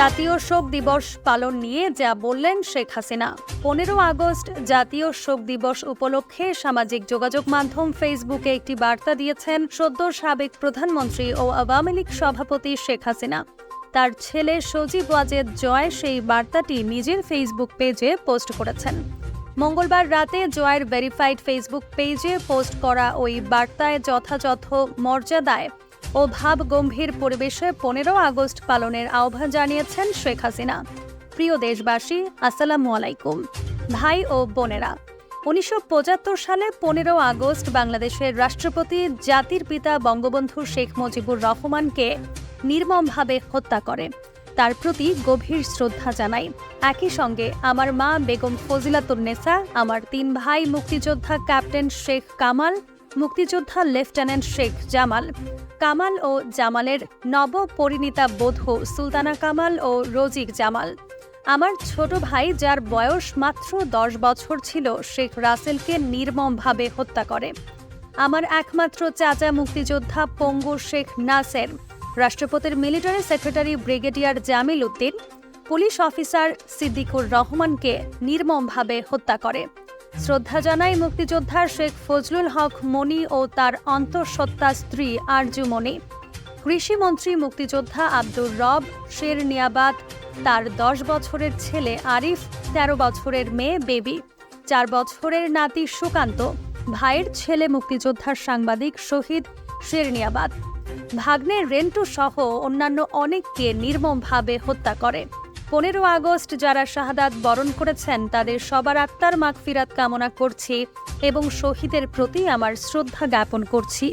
জাতীয় শোক দিবস পালন নিয়ে যা বললেন শেখ হাসিনা। পনেরো আগস্ট জাতীয় শোক দিবস উপলক্ষে সামাজিক যোগাযোগ মাধ্যম ফেসবুকে একটি বার্তা দিয়েছেন সদ্য সাবেক প্রধানমন্ত্রী ও আওয়ামী লীগ সভাপতি শেখ হাসিনা। তার ছেলে সজীব ওয়াজেদ জয় সেই বার্তাটি নিজের ফেসবুক পেজে পোস্ট করেছেন। মঙ্গলবার রাতে জয়ের ভেরিফাইড ফেসবুক পেজে পোস্ট করা ওই বার্তায় যথাযথ মর্যাদায় ও ভাব গম্ভীর পরিবেশে পনেরো আগস্ট পালনের আহ্বান জানিয়েছেন শেখ হাসিনা। প্রিয় দেশবাসী, আসসালামু আলাইকুম। ভাই ও বোনেরা, উনিশশো পঁচাত্তর সালে পনেরো আগস্ট বাংলাদেশের রাষ্ট্রপতি, জাতির পিতা বঙ্গবন্ধু শেখ মুজিবুর রহমানকে নির্মমভাবে হত্যা করে। তার প্রতি গভীর শ্রদ্ধা জানাই। একই সঙ্গে আমার মা বেগম ফজিলাতুন্নেসা আমার তিন ভাই মুক্তিযোদ্ধা ক্যাপ্টেন শেখ কামাল, মুক্তিযোদ্ধা লেফটেন্যান্ট শেখ জামাল কামাল ও জামালের নব পরিণীতা বধূ সুলতানা কামাল ও রোজিক জামাল। আমার ছোট ভাই যার বয়স মাত্র দশ বছর ছিল, শেখ রাসেলকে নির্মমভাবে হত্যা করে। আমার একমাত্র চাচা মুক্তিযোদ্ধা পঙ্গু শেখ নাসের, রাষ্ট্রপতির military secretary brigadier Jamil Uddin, police officer Siddiqur রহমানকে নির্মমভাবে হত্যা করে। শ্রদ্ধা জানাই মুক্তিযোদ্ধা শেখ ফজলুল হক মনি ও তার অন্তঃসত্ত্বা স্ত্রী আরজু মনি কৃষিমন্ত্রী মুক্তিযোদ্ধা আব্দুর রব, শের নিয়াবাদ তার দশ বছরের ছেলে আরিফ, তেরো বছরের মেয়ে বেবি, চার বছরের নাতি সুকান্ত, ভাইয়ের ছেলে মুক্তিযোদ্ধার সাংবাদিক শহীদ শেরনিয়াবাদ ভাগ্নের রেন্টু সহ অন্যান্য অনেককে নির্মমভাবে হত্যা করে। পনেরো আগস্ট যারা শাহাদাত বরণ করেছেন, তাদের সবার আত্মার মাগফিরাত কামনা করছি এবং শহীদের প্রতি আমার শ্রদ্ধা জ্ঞাপন করছি।